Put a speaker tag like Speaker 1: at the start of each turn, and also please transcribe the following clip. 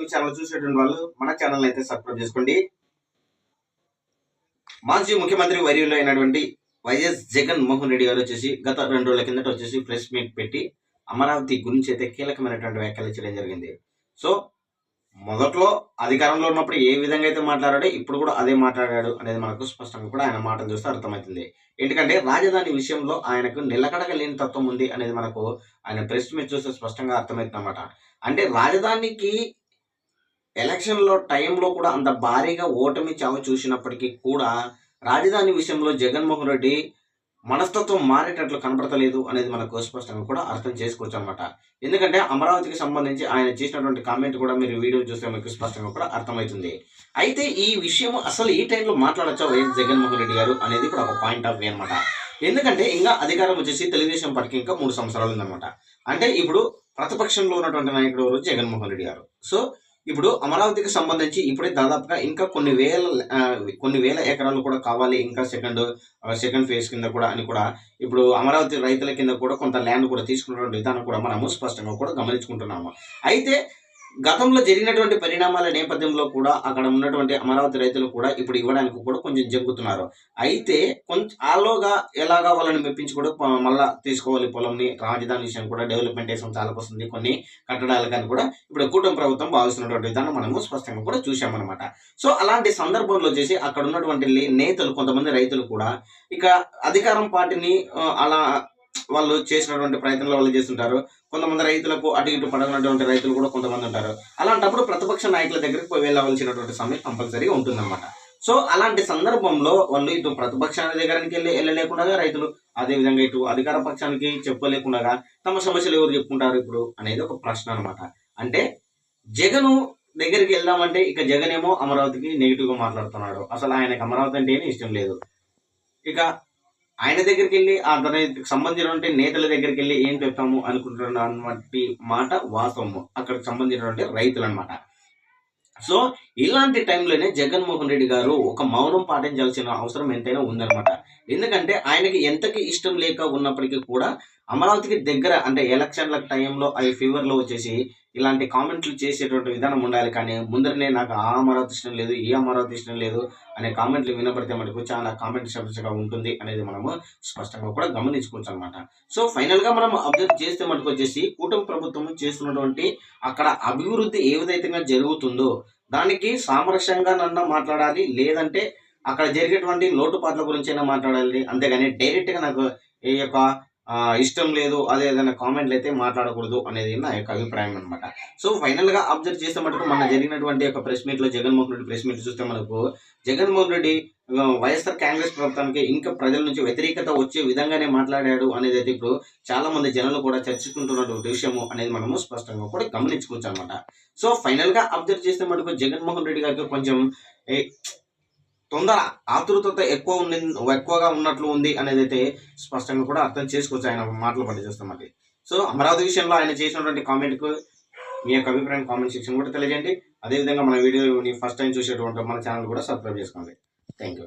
Speaker 1: YouTube channel చూసేటువంటి వాళ్ళు మన ఛానల్ అయితే సబ్స్క్రైబ్ చేసుకోండి. మాజీ ముఖ్యమంత్రి వర్యులు అయినటువంటి వైఎస్ జగన్ మోహన్ రెడ్డి గారు వచ్చేసి గత రెండు రోజుల కిందట వచ్చేసి ప్రెస్ మీట్ పెట్టి అమరావతి గురించి అయితే కీలకమైనటువంటి వ్యాఖ్యలు చేయడం జరిగింది. సో మొదట్లో అధికారంలో ఉన్నప్పుడు ఏ విధంగా అయితే మాట్లాడాడో ఇప్పుడు కూడా అదే మాట్లాడాడు అనేది మనకు స్పష్టంగా కూడా ఆయన మాటలు చూస్తే అర్థమవుతుంది. ఎందుకంటే రాజధాని విషయంలో ఆయనకు నిలకడగా లేని తత్వం ఉంది అనేది మనకు ఆయన ప్రెస్ మీట్ చూస్తే స్పష్టంగా అర్థమవుతుంది అనమాట అంటే రాజధానికి ఎలక్షన్లో టైంలో కూడా అంత భారీగా ఓటమి చావు చూసినప్పటికీ కూడా రాజధాని విషయంలో జగన్మోహన్ రెడ్డి మనస్తత్వం మారేటట్లు కనపడతలేదు అనేది మనకు స్పష్టంగా కూడా అర్థం చేసుకోవచ్చు అనమాట ఎందుకంటే అమరావతికి సంబంధించి ఆయన చేసినటువంటి కామెంట్ కూడా మీరు వీడియో చూస్తే మీకు స్పష్టంగా కూడా అర్థమవుతుంది. అయితే ఈ విషయం అసలు ఈ టైంలో మాట్లాడచ్చా వైఎస్ జగన్మోహన్ రెడ్డి గారు అనేది కూడా ఒక పాయింట్ ఆఫ్ వ్యూ అనమాట ఎందుకంటే ఇంకా అధికారం వచ్చేసి తెలుగుదేశం పార్టీకి ఇంకా మూడు సంవత్సరాలు ఉందన్నమాట. అంటే ఇప్పుడు ప్రతిపక్షంలో ఉన్నటువంటి నాయకుడు జగన్మోహన్ రెడ్డి గారు. సో ఇప్పుడు అమరావతికి సంబంధించి ఇప్పుడే దాదాపుగా ఇంకా కొన్ని వేల కొన్ని వేల ఎకరాలు కూడా కావాలి ఇంకా సెకండ్ సెకండ్ ఫేజ్ కింద కూడా అని కూడా ఇప్పుడు అమరావతి రైతుల కింద కూడా కొంత ల్యాండ్ కూడా తీసుకున్నటువంటి విధానం కూడా మనము స్పష్టంగా కూడా గమనించుకుంటున్నాము. అయితే గతంలో జరిగినటువంటి పరిణామాల నేపథ్యంలో కూడా అక్కడ ఉన్నటువంటి అమరావతి రైతులు కూడా ఇప్పుడు ఇవ్వడానికి కూడా కొంచెం జంకుతున్నారు. అయితే కొంచెం ఆలోగా ఎలాగా వాళ్ళని మెప్పించి కూడా మళ్ళా తీసుకోవాలి పొలంని రాజధాని విషయం కూడా డెవలప్మెంట్ చాలా వస్తుంది కొన్ని కట్టడాలు కానీ కూడా ఇప్పుడు కూటమి ప్రభుత్వం భావిస్తున్నటువంటి విధానం మనము స్పష్టంగా కూడా చూసామన్నమాట సో అలాంటి సందర్భంలో చేసి అక్కడ ఉన్నటువంటి నేతలు కొంతమంది రైతులు కూడా ఇక అధికారం పార్టీని అలా వాళ్ళు చేసినటువంటి ప్రయత్నాలు వాళ్ళు చేస్తుంటారు. కొంతమంది రైతులకు అటు ఇటు పడనటువంటి రైతులు కూడా కొంతమంది ఉంటారు. అలాంటప్పుడు ప్రతిపక్ష నాయకుల దగ్గరికి వెళ్ళవలసినటువంటి సమయం కంపల్సరీగా ఉంటుందన్నమాట. సో అలాంటి సందర్భంలో వాళ్ళు ఇటు ప్రతిపక్షాల దగ్గరికి వెళ్ళి వెళ్ళలేకుండా రైతులు అదే విధంగా ఇటు అధికార పక్షానికి చెప్పలేకుండా తమ సమస్యలు ఎవరు చెప్పుకుంటారు ఇప్పుడు అనేది ఒక ప్రశ్న అనమాట అంటే జగను దగ్గరికి వెళ్దామంటే ఇక జగన్ ఏమో అమరావతికి నెగిటివ్గా మాట్లాడుతున్నాడు. అసలు ఆయనకు అమరావతి అంటేనే ఇష్టం లేదు. ఇక ఆయన దగ్గరికి వెళ్ళి ఆ దానికి సంబంధించినటువంటి నేతల దగ్గరికి వెళ్ళి ఏం చెప్తాము అనుకుంటున్నటువంటి మాట వాస్తవము. అక్కడికి సంబంధించినటువంటి రైతులు అనమాట సో ఇలాంటి టైంలోనే జగన్మోహన్ రెడ్డి గారు ఒక మౌనం పాటించాల్సిన అవసరం ఎంతైనా ఉందన్నమాట. ఎందుకంటే ఆయనకి ఎంతకి ఇష్టం లేక ఉన్నప్పటికీ కూడా అమరావతికి దగ్గర అంటే ఎలక్షన్ల టైంలో అవి ఫీవర్లో వచ్చేసి ఇలాంటి కామెంట్లు చేసేటువంటి విధానం ఉండాలి. కానీ ముందరనే నాకు ఆ అమరావతి ఇష్టం లేదు ఈ అమరావతి ఇష్టం లేదు అనే కామెంట్లు వినపడితే మనకు చాలా కామెంట్గా ఉంటుంది అనేది మనము స్పష్టంగా కూడా గమనించుకోవచ్చు అనమాట సో ఫైనల్గా మనం అబ్జర్వ్ చేస్తే మనకు వచ్చేసి కూటమి ప్రభుత్వం చేస్తున్నటువంటి అక్కడ అభివృద్ధి ఏ విధంగా జరుగుతుందో దానికి సామరస్యంగా నన్న మాట్లాడాలి లేదంటే అక్కడ జరిగేటువంటి లోటుపాట్ల గురించైనా మాట్లాడాలి. అంతేగాని డైరెక్ట్గా నాకు ఈ యొక్క ఇష్టం లేదు అదే ఏదైనా కామెంట్లు అయితే మాట్లాడకూడదు అనేది నా యొక్క అభిప్రాయం అనమాట సో ఫైనల్గా అబ్జర్వ్ చేస్తే మటుకు మన జరిగినటువంటి యొక్క ప్రెస్ మీట్లో జగన్మోహన్ రెడ్డి ప్రెస్ మీట్ చూస్తే మనకు జగన్మోహన్ రెడ్డి వైఎస్ఆర్ కాంగ్రెస్ ప్రభుత్వానికి ఇంకా ప్రజల నుంచి వ్యతిరేకత వచ్చే విధంగానే మాట్లాడాడు అనేది అయితే ఇప్పుడు చాలా మంది జనాలు కూడా చర్చించుకుంటున్నటువంటి విషయము అనేది మనము స్పష్టంగా కూడా గమనించుకోవచ్చు అనమాట సో ఫైనల్గా అబ్జర్వ్ చేస్తే మటుకు జగన్మోహన్ రెడ్డి గారికి కొంచెం తొందర ఆతృతత ఎక్కువ ఉంది ఎక్కువగా ఉన్నట్లు ఉంది అనేది అయితే స్పష్టంగా కూడా అర్థం చేసుకోవచ్చు ఆయన మాటలు పట్టి చూస్తామండి సో అమరావతి విషయంలో ఆయన చేసినటువంటి కామెంట్కు మీ యొక్క అభిప్రాయం కామెంట్ సెక్షన్ కూడా తెలియజేయండి. అదేవిధంగా మన వీడియోని ఫస్ట్ టైం చూసేటువంటి మన ఛానల్ కూడా సబ్స్క్రైబ్ చేసుకోండి. Thank you